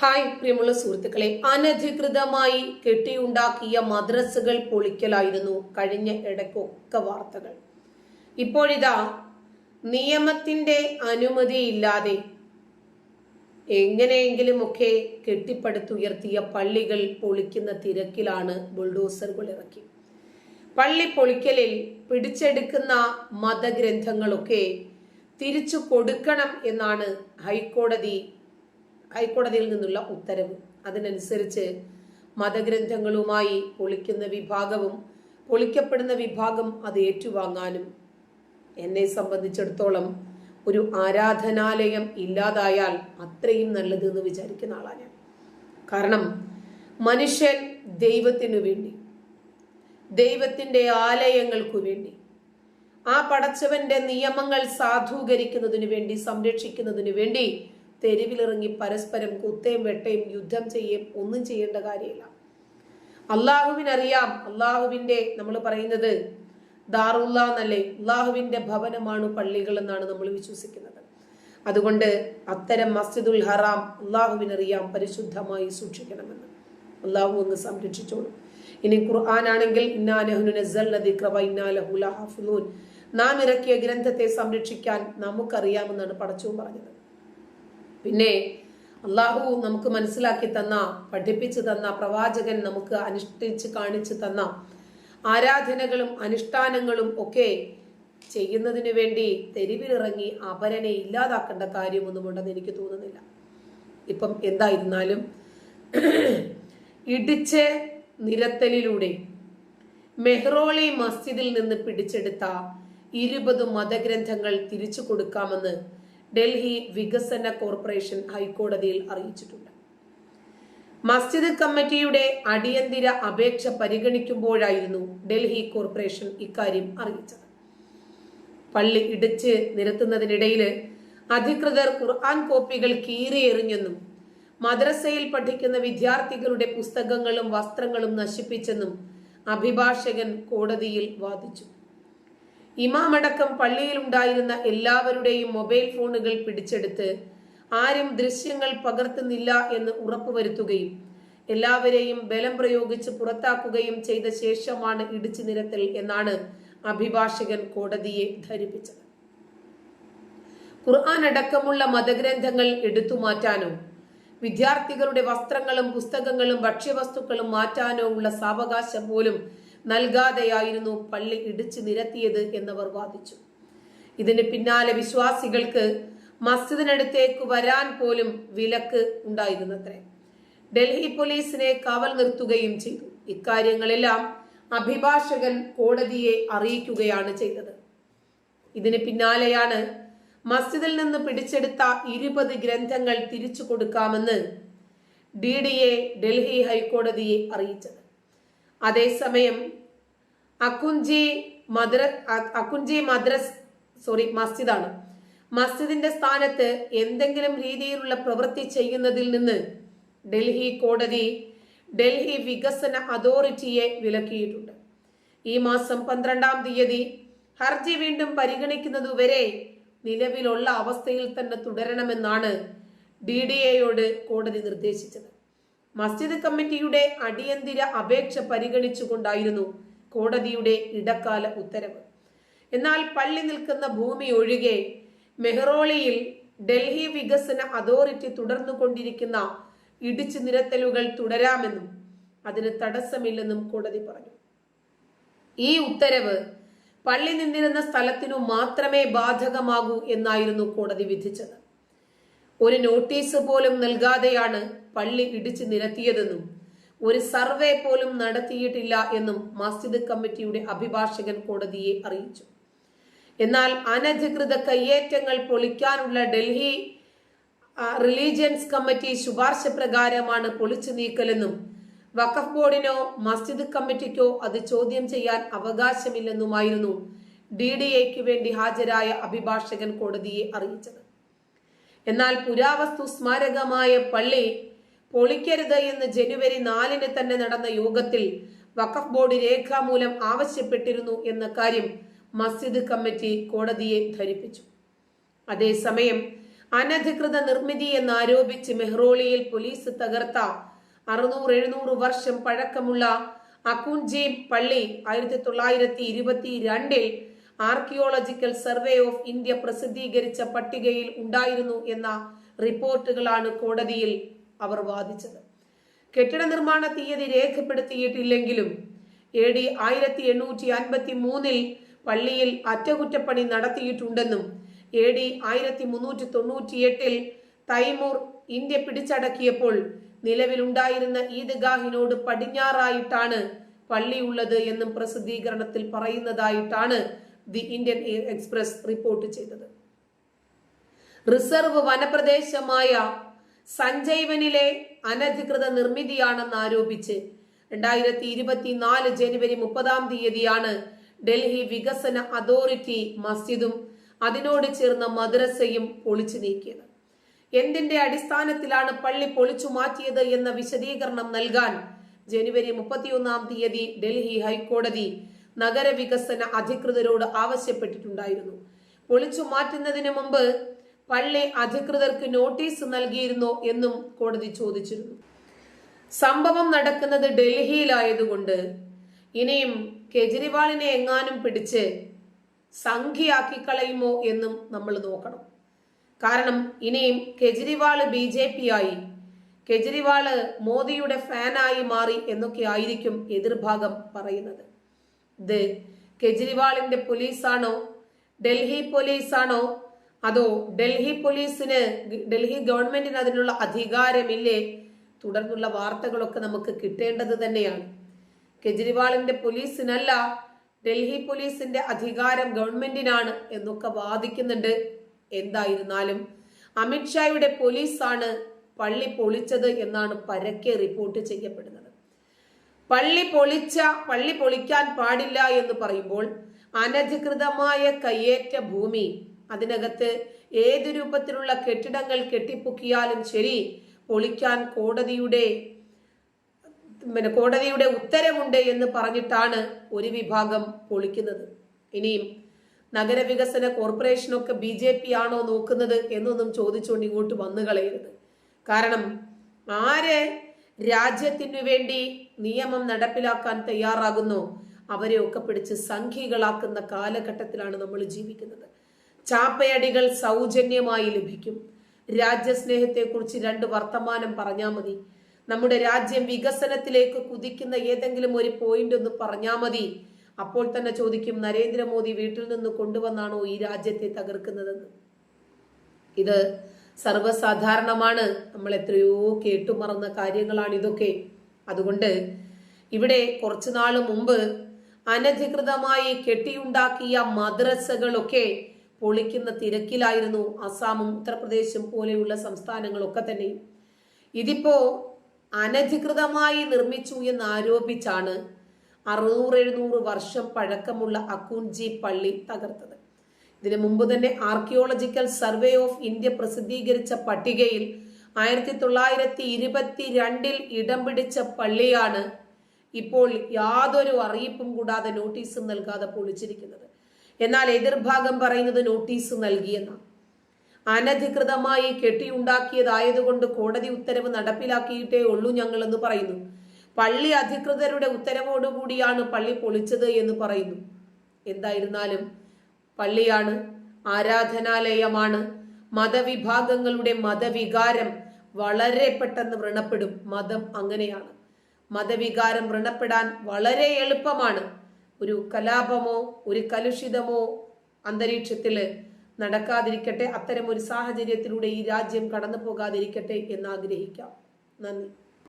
Hi പ്രിയമുള്ള സുഹൃത്തുക്കളെ. അനധികൃതമായി കെട്ടിയുണ്ടാക്കിയ മദ്രസകൾ പൊളിക്കലായിരുന്നു കഴിഞ്ഞ ഇടയ്ക്കൊക്കെ വാർത്തകൾ. ഇപ്പോഴിതാ നിയമത്തിന്റെ അനുമതിയില്ലാതെ എങ്ങനെയെങ്കിലുമൊക്കെ കെട്ടിപ്പടുത്തുയർത്തിയ പള്ളികൾ പൊളിക്കുന്ന തിരക്കിലാണ് ബുൾഡോസറുകൾ ഇറക്കി. പള്ളി പൊളിക്കലിൽ പിടിച്ചെടുക്കുന്ന മതഗ്രന്ഥങ്ങളൊക്കെ തിരിച്ചു കൊടുക്കണം എന്നാണ് ഹൈക്കോടതി ഹൈക്കോടതിയിൽ നിന്നുള്ള ഉത്തരവ്. അതിനനുസരിച്ച് മതഗ്രന്ഥങ്ങളുമായി പൊളിക്കുന്ന വിഭാഗവും പൊളിക്കപ്പെടുന്ന വിഭാഗം അത് ഏറ്റുവാങ്ങാനും എന്നെ സംബന്ധിച്ചിടത്തോളം ഒരു ആരാധനാലയം ഇല്ലാതായാൽ അത്രയും നല്ലത് എന്ന് വിചാരിക്കുന്ന ആളാണ് ഞാൻ. കാരണം മനുഷ്യൻ ദൈവത്തിനു വേണ്ടി ദൈവത്തിന്റെ ആലയങ്ങൾക്കു വേണ്ടി ആ പടച്ചവന്റെ നിയമങ്ങൾ സാധൂകരിക്കുന്നതിനു വേണ്ടി സംരക്ഷിക്കുന്നതിനു വേണ്ടി തെരുവിലിറങ്ങി പരസ്പരം കുത്തേം വെട്ടയും യുദ്ധം ചെയ്യേം ഒന്നും ചെയ്യേണ്ട കാര്യമില്ല. അള്ളാഹുവിനറിയാം അള്ളാഹുവിന്റെ നമ്മൾ പറയുന്നത് ദാറുല്ല എന്നല്ലേ? അള്ളാഹുവിന്റെ ഭവനമാണ് പള്ളികൾ എന്നാണ് നമ്മൾ വിശ്വസിക്കുന്നത്. അതുകൊണ്ട് അത്തരം മസ്ജിദുൽ ഹറാം അള്ളാഹുവിനറിയാം പരിശുദ്ധമായി സൂക്ഷിക്കണമെന്ന്. അള്ളാഹു അങ്ങ് സംരക്ഷിച്ചോളൂ. ഇനി ഖുർആൻ ആണെങ്കിൽ നാം ഇറക്കിയ ഗ്രന്ഥത്തെ സംരക്ഷിക്കാൻ നമുക്കറിയാമെന്നാണ് പടച്ചവും പറഞ്ഞത്. പിന്നെ അള്ളാഹു നമുക്ക് മനസ്സിലാക്കി തന്ന പഠിപ്പിച്ചു തന്ന പ്രവാചകൻ നമുക്ക് അനുഷ്ഠിച്ച് കാണിച്ചു തന്ന ആരാധനകളും അനുഷ്ഠാനങ്ങളും ഒക്കെ ചെയ്യുന്നതിന് വേണ്ടി തെരുവിലിറങ്ങി അപരനെ ഇല്ലാതാക്കേണ്ട കാര്യമൊന്നും ഉണ്ടെന്ന് എനിക്ക് തോന്നുന്നില്ല. ഇപ്പം എന്തായിരുന്നാലും ഇടിച്ച് നിരത്തലിലൂടെ മെഹ്റോളി മസ്ജിദിൽ നിന്ന് പിടിച്ചെടുത്ത ഇരുപത് മതഗ്രന്ഥങ്ങൾ തിരിച്ചു കൊടുക്കാമെന്ന് ഡൽഹി വികസന കോർപ്പറേഷൻ ഹൈക്കോടതിയിൽ അറിയിച്ചിട്ടുണ്ട്. മസ്ജിദ് കമ്മിറ്റിയുടെ അടിയന്തര അപേക്ഷ പരിഗണിക്കുമ്പോഴായിരുന്നു ഡൽഹി കോർപ്പറേഷൻ ഇക്കാര്യം അറിയിച്ചത്. പള്ളി ഇടിച്ച് നിരത്തുന്നതിനിടയിൽ അധികൃതർ ഖുർആൻ കോപ്പികൾ കീറിയെറിഞ്ഞെന്നും മദ്രസയിൽ പഠിക്കുന്ന വിദ്യാർത്ഥികളുടെ പുസ്തകങ്ങളും വസ്ത്രങ്ങളും നശിപ്പിച്ചെന്നും അഭിഭാഷകൻ കോടതിയിൽ വാദിച്ചു. ഇമാമടക്കം പള്ളിയിലുണ്ടായിരുന്ന എല്ലാവരുടെയും മൊബൈൽ ഫോണുകൾ പിടിച്ചെടുത്ത് ആരും ദൃശ്യങ്ങൾ പകർത്തുന്നില്ല എന്ന് ഉറപ്പുവരുത്തുകയും എല്ലാവരെയും ബലം പ്രയോഗിച്ച് പുറത്താക്കുകയും ചെയ്ത ശേഷമാണ് ഇടിച്ചു നിരത്തൽ എന്നാണ് അഭിഭാഷകൻ കോടതിയെ ധരിപ്പിച്ചത്. ഖുർആൻ അടക്കമുള്ള മതഗ്രന്ഥങ്ങൾ എടുത്തു മാറ്റാനോ വിദ്യാർത്ഥികളുടെ വസ്ത്രങ്ങളും പുസ്തകങ്ങളും ഭക്ഷ്യവസ്തുക്കളും മാറ്റാനോ ഉള്ള സാവകാശം പോലും നൽകാതെയായിരുന്നു പള്ളി ഇടിച്ചു നിരത്തിയത് എന്നവർ വാദിച്ചു. ഇതിന് പിന്നാലെ വിശ്വാസികൾക്ക് മസ്ജിദിനടുത്തേക്ക് വരാൻ പോലും വിലക്ക് ഉണ്ടായിരുന്നത്രേ. ഡൽഹി പോലീസിനെ കാവൽ നിർത്തുകയും ചെയ്തു. ഇക്കാര്യങ്ങളെല്ലാം അഭിഭാഷകൻ കോടതിയെ അറിയിക്കുകയാണ് ചെയ്തത്. ഇതിന് പിന്നാലെയാണ് മസ്ജിദിൽ നിന്ന് പിടിച്ചെടുത്ത ഇരുപത് ഗ്രന്ഥങ്ങൾ തിരിച്ചു കൊടുക്കാമെന്ന് ഡി ഡി എ ഡൽഹി ഹൈക്കോടതിയെ അറിയിച്ചത്. അതേസമയം അക്കുഞ്ചി മദ്ര അക്കുഞ്ചി മദ്രസ് സോറി മസ്ജിദാണ്. മസ്ജിദിന്റെ സ്ഥാനത്ത് എന്തെങ്കിലും രീതിയിലുള്ള പ്രവൃത്തി ചെയ്യുന്നതിൽ നിന്ന് ഡൽഹി കോടതി ഡൽഹി വികസന അതോറിറ്റിയെ വിലക്കിയിട്ടുണ്ട്. ഈ മാസം പന്ത്രണ്ടാം തീയതി ഹർജി വീണ്ടും പരിഗണിക്കുന്നതുവരെ നിലവിലുള്ള അവസ്ഥയിൽ തന്നെ തുടരണമെന്നാണ് ഡി ഡി എയോട് കോടതി നിർദ്ദേശിച്ചത്. മസ്ജിദ് കമ്മിറ്റിയുടെ അടിയന്തര അപേക്ഷ പരിഗണിച്ചുകൊണ്ടായിരുന്നു കോടതിയുടെ ഇടക്കാല ഉത്തരവ്. എന്നാൽ പള്ളി നിൽക്കുന്ന ഭൂമി ഒഴികെ മെഹ്റോളിയിൽ ഡൽഹി വികസന അതോറിറ്റി തുടർന്നുകൊണ്ടിരിക്കുന്ന ഇടിച്ചു നിരത്തലുകൾ തുടരാമെന്നും അതിന് തടസ്സമില്ലെന്നും കോടതി പറഞ്ഞു. ഈ ഉത്തരവ് പള്ളി നിന്നിരുന്ന സ്ഥലത്തിനു മാത്രമേ ബാധകമാകൂ എന്നായിരുന്നു കോടതി വിധിച്ചത്. ഒരു നോട്ടീസ് പോലും നൽകാതെയാണ് പള്ളി ഇടിച്ചു നിരത്തിയതെന്നും ഒരു സർവേ പോലും നടത്തിയിട്ടില്ല എന്നും മസ്ജിദ് കമ്മിറ്റിയുടെ അഭിഭാഷകൻ കോടതിയെ അറിയിച്ചു. എന്നാൽ അനധികൃത കയ്യേറ്റങ്ങൾ പൊളിക്കാനുള്ള ഡൽഹി റിലീജിയൻസ് കമ്മിറ്റി ശുപാർശ പ്രകാരമാണ് പൊളിച്ചു നീക്കലെന്നും വഖഫ് ബോർഡിനോ മസ്ജിദ് കമ്മിറ്റിക്കോ അത് ചോദ്യം ചെയ്യാൻ അവകാശമില്ലെന്നുമായിരുന്നു ഡി ഡി എക്ക് വേണ്ടി ഹാജരായ അഭിഭാഷകൻ കോടതിയെ അറിയിച്ചത്. എന്നാൽ പുരാവസ്തു സ്മാരകമായ പള്ളി പൊളിക്കരുത് എന്ന് ജനുവരി നാലിന് തന്നെ നടന്ന യോഗത്തിൽ വഖഫ് ബോർഡ് രേഖാമൂലം ആവശ്യപ്പെട്ടിരുന്നു എന്ന കാര്യം മസ്ജിദ് കമ്മിറ്റി കോടതിയെ ധരിപ്പിച്ചു. അതേസമയം അനധികൃത നിർമ്മിതി എന്നാരോപിച്ച് മെഹ്റോളിയിൽ പോലീസ് തകർത്ത അറുന്നൂറ് എഴുന്നൂറ് വർഷം പഴക്കമുള്ള അക്കുൻജീം പള്ളി ആയിരത്തി തൊള്ളായിരത്തി ഇരുപത്തി രണ്ടിൽ ആർക്കിയോളജിക്കൽ സർവേ ഓഫ് ഇന്ത്യ പ്രസിദ്ധീകരിച്ച പട്ടികയിൽ ഉണ്ടായിരുന്നു എന്ന റിപ്പോർട്ടുകളാണ് കോടതിയിൽ അവർ വാദിച്ചത്. കെട്ടിട നിർമ്മാണ തീയതി രേഖപ്പെടുത്തിയിട്ടില്ലെങ്കിലും എ ഡി ആയിരത്തി എണ്ണൂറ്റി അൻപത്തി മൂന്നിൽ പള്ളിയിൽ അറ്റകുറ്റപ്പണി നടത്തിയിട്ടുണ്ടെന്നും എ ഡി ആയിരത്തി മുന്നൂറ്റി തൊണ്ണൂറ്റിയെട്ടിൽ തൈമൂർ ഇന്ത്യ പിടിച്ചടക്കിയപ്പോൾ നിലവിലുണ്ടായിരുന്ന ഈദ്ഗാഹിനോട് പടിഞ്ഞാറായിട്ടാണ് പള്ളിയുള്ളത് എന്നും പ്രസിദ്ധീകരണത്തിൽ പറയുന്നതായിട്ടാണ് ദി ഇന്ത്യൻ എക്സ്പ്രസ് റിപ്പോർട്ട് ചെയ്തത്. റിസർവ് വനപ്രദേശമായ സഞ്ജൈവനിലെ അനധികൃത നിർമ്മിതിയാണെന്ന് ആരോപിച്ച് രണ്ടായിരത്തി ഇരുപത്തിനാല് ജനുവരി മുപ്പതാം തീയതിയാണ് ഡൽഹി വികസന അതോറിറ്റി മസ്ജിദും അതിനോട് ചേർന്ന മദ്രസയും പൊളിച്ചു നീക്കിയത്. എന്തിന്റെ അടിസ്ഥാനത്തിലാണ് പള്ളി പൊളിച്ചു മാറ്റിയത് എന്ന വിശദീകരണം നൽകാൻ ജനുവരി മുപ്പത്തിയൊന്നാം തീയതി ഡൽഹി ഹൈക്കോടതി നഗരവികസന അധികൃതരോട് ആവശ്യപ്പെട്ടിട്ടുണ്ടായിരുന്നു. പൊളിച്ചു മാറ്റുന്നതിന് മുമ്പ് പള്ളി അധികൃതർക്ക് നോട്ടീസ് നൽകിയിരുന്നോ എന്നും കോടതി ചോദിച്ചിരുന്നു. സംഭവം നടക്കുന്നത് ഡൽഹിയിലായതുകൊണ്ട് ഇനിയും കെജ്രിവാളിനെ എങ്ങാനും പിടിച്ച് സംഖ്യയാക്കി കളയുമോ എന്നും നമ്മൾ നോക്കണം. കാരണം ഇനിയും കെജ്രിവാൾ ബി ജെ പി ആയി കെജ്രിവാൾ മോദിയുടെ ഫാനായി മാറി എന്നൊക്കെ ആയിരിക്കും എതിർഭാഗം പറയുന്നത്. ഇത് കെജ്രിവാളിന്റെ പോലീസാണോ? ഡൽഹി പോലീസാണോ? അതോ ഡൽഹി പോലീസിന് ഡൽഹി ഗവൺമെന്റിന് അതിനുള്ള അധികാരമില്ലേ? തുടർന്നുള്ള വാർത്തകളൊക്കെ നമുക്ക് കിട്ടേണ്ടത് തന്നെയാണ്. കെജ്രിവാളിന്റെ പോലീസിനല്ല ഡൽഹി പോലീസിന്റെ അധികാരം ഗവൺമെന്റിനാണ് എന്നൊക്കെ വാദിക്കുന്നുണ്ട്. എന്തായിരുന്നാലും അമിത്ഷായുടെ പോലീസാണ് പള്ളി പൊളിച്ചത് എന്നാണ് പരക്കെ റിപ്പോർട്ട് ചെയ്യപ്പെടുന്നത്. പള്ളി പൊളിച്ച പള്ളി പൊളിക്കാൻ പാടില്ല എന്ന് പറയുമ്പോൾ അനധികൃതമായ കയ്യേറ്റ ഭൂമി അതിനകത്ത് ഏത് രൂപത്തിലുള്ള കെട്ടിടങ്ങൾ കെട്ടിപ്പൊക്കിയാലും ശരി പൊളിക്കാൻ കോടതിയുടെ പിന്നെ കോടതിയുടെ ഉത്തരവുണ്ട് എന്ന് പറഞ്ഞിട്ടാണ് ഒരു വിഭാഗം പൊളിക്കുന്നത്. ഇനിയും നഗരവികസന കോർപ്പറേഷനൊക്കെ ബി ജെ പി ആണോ നോക്കുന്നത് എന്നൊന്നും ചോദിച്ചുകൊണ്ട് ഇങ്ങോട്ട് വന്നു കളയരുത് കാരണം ആര് രാജ്യത്തിനു വേണ്ടി നിയമം നടപ്പിലാക്കാൻ തയ്യാറാകുന്നു. അവരെ ഒക്കെ പിടിച്ച് സംഖ്യകളാക്കുന്ന കാലഘട്ടത്തിലാണ് നമ്മൾ ജീവിക്കുന്നത്. ചാപ്പയടികൾ സൗജന്യമായി ലഭിക്കും. രാജ്യസ്നേഹത്തെക്കുറിച്ച് രണ്ട് വർത്തമാനം പറഞ്ഞാൽ മതി. നമ്മുടെ രാജ്യം വികസനത്തിലേക്ക് കുതിക്കുന്ന ഏതെങ്കിലും ഒരു പോയിന്റ് ഒന്ന് പറഞ്ഞാൽ മതി. അപ്പോൾ തന്നെ ചോദിക്കും നരേന്ദ്രമോദി വീട്ടിൽ നിന്ന് കൊണ്ടുവന്നാണോ ഈ രാജ്യത്തെ തകർക്കുന്നതെന്ന്? ഇത് സർവസാധാരണമാണ്. നമ്മൾ എത്രയോ കേട്ടുമറന്ന കാര്യങ്ങളാണ് ഇതൊക്കെ. അതുകൊണ്ട് ഇവിടെ കുറച്ചു നാൾ മുമ്പ് അനധികൃതമായി കെട്ടിയുണ്ടാക്കിയ മദ്രസകളൊക്കെ പൊളിക്കുന്ന തിരക്കിലായിരുന്നു അസാമും ഉത്തർപ്രദേശും പോലെയുള്ള സംസ്ഥാനങ്ങളൊക്കെ തന്നെ. ഇതിപ്പോ അനധികൃതമായി നിർമ്മിച്ചു എന്ന് ആരോപിച്ചാണ് അറുന്നൂറ് എഴുന്നൂറ് വർഷം പഴക്കമുള്ള അക്കുൻജി പള്ളി തകർത്തത്. ഇതിനു മുമ്പ് തന്നെ ആർക്കിയോളജിക്കൽ സർവേ ഓഫ് ഇന്ത്യ പ്രസിദ്ധീകരിച്ച പട്ടികയിൽ ആയിരത്തി തൊള്ളായിരത്തി ഇരുപത്തി രണ്ടിൽ ഇടം പിടിച്ച പള്ളിയാണ് ഇപ്പോൾ യാതൊരു അറിയിപ്പും കൂടാതെ നോട്ടീസും നൽകാതെ പൊളിച്ചിരിക്കുന്നത്. എന്നാൽ എതിർഭാഗം പറയുന്നത് നോട്ടീസ് നൽകിയെന്നാണ്. അനധികൃതമായി കെട്ടിയുണ്ടാക്കിയതായതുകൊണ്ട് കോടതി ഉത്തരവ് നടപ്പിലാക്കിയിട്ടേ ഉള്ളൂ ഞങ്ങൾ എന്ന് പറയുന്നു. പള്ളി അധികൃതരുടെ ഉത്തരവോടുകൂടിയാണ് പള്ളി പൊളിച്ചത് എന്ന് പറയുന്നു. എന്തായിരുന്നാലും പള്ളിയാണ് ആരാധനാലയമാണ്. മതവിഭാഗങ്ങളുടെ മതവികാരം വളരെ പെട്ടെന്ന് വ്രണപ്പെടും. മതം അങ്ങനെയാണ്. മതവികാരം വ്രണപ്പെടാൻ വളരെ എളുപ്പമാണ്. ഒരു കലാപമോ ഒരു കലുഷിതമോ അന്തരീക്ഷത്തിൽ നടക്കാതിരിക്കട്ടെ. അത്തരം ഒരു സാഹചര്യത്തിലൂടെ ഈ രാജ്യം കടന്നു പോകാതിരിക്കട്ടെ എന്ന് ആഗ്രഹിക്കാം നന്ദി.